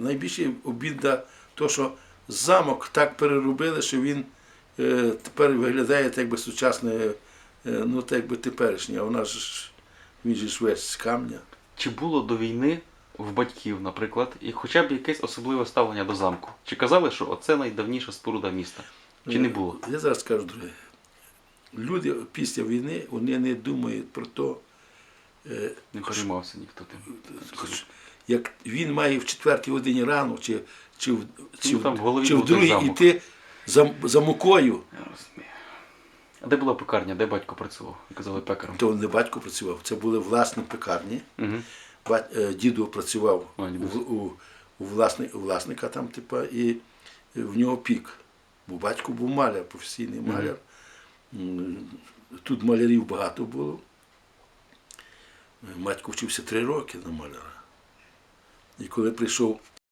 найбільше обіда, то, що замок так переробили, що він е, тепер виглядає так, якби сучасне, е, ну так якби теперішнє, а нас ж він же ж весь з камня. Чи було до війни в батьків, наприклад, і хоча б якесь особливе ставлення до замку? Чи казали, що оце найдавніша споруда міста? Чи не було? Я зараз скажу, друге. Люди після війни вони не думають про те, е, Не переймався ніхто тим. Як він має в четвертій годині рано, чи, чи, в, чи, Ну, чи в другій йти за, за мукою, Я розумію. А де була пекарня, де батько працював? Казали пекарем. то не батько працював. Це були власні пекарні. Угу. Е, діду працював А, у, у, у, власни, у власника там, типа, і в нього пік. Бо батько був маляр, професійний маляр. М, Тут малярів багато було. Батько вчився три роки на маляра. І коли прийшов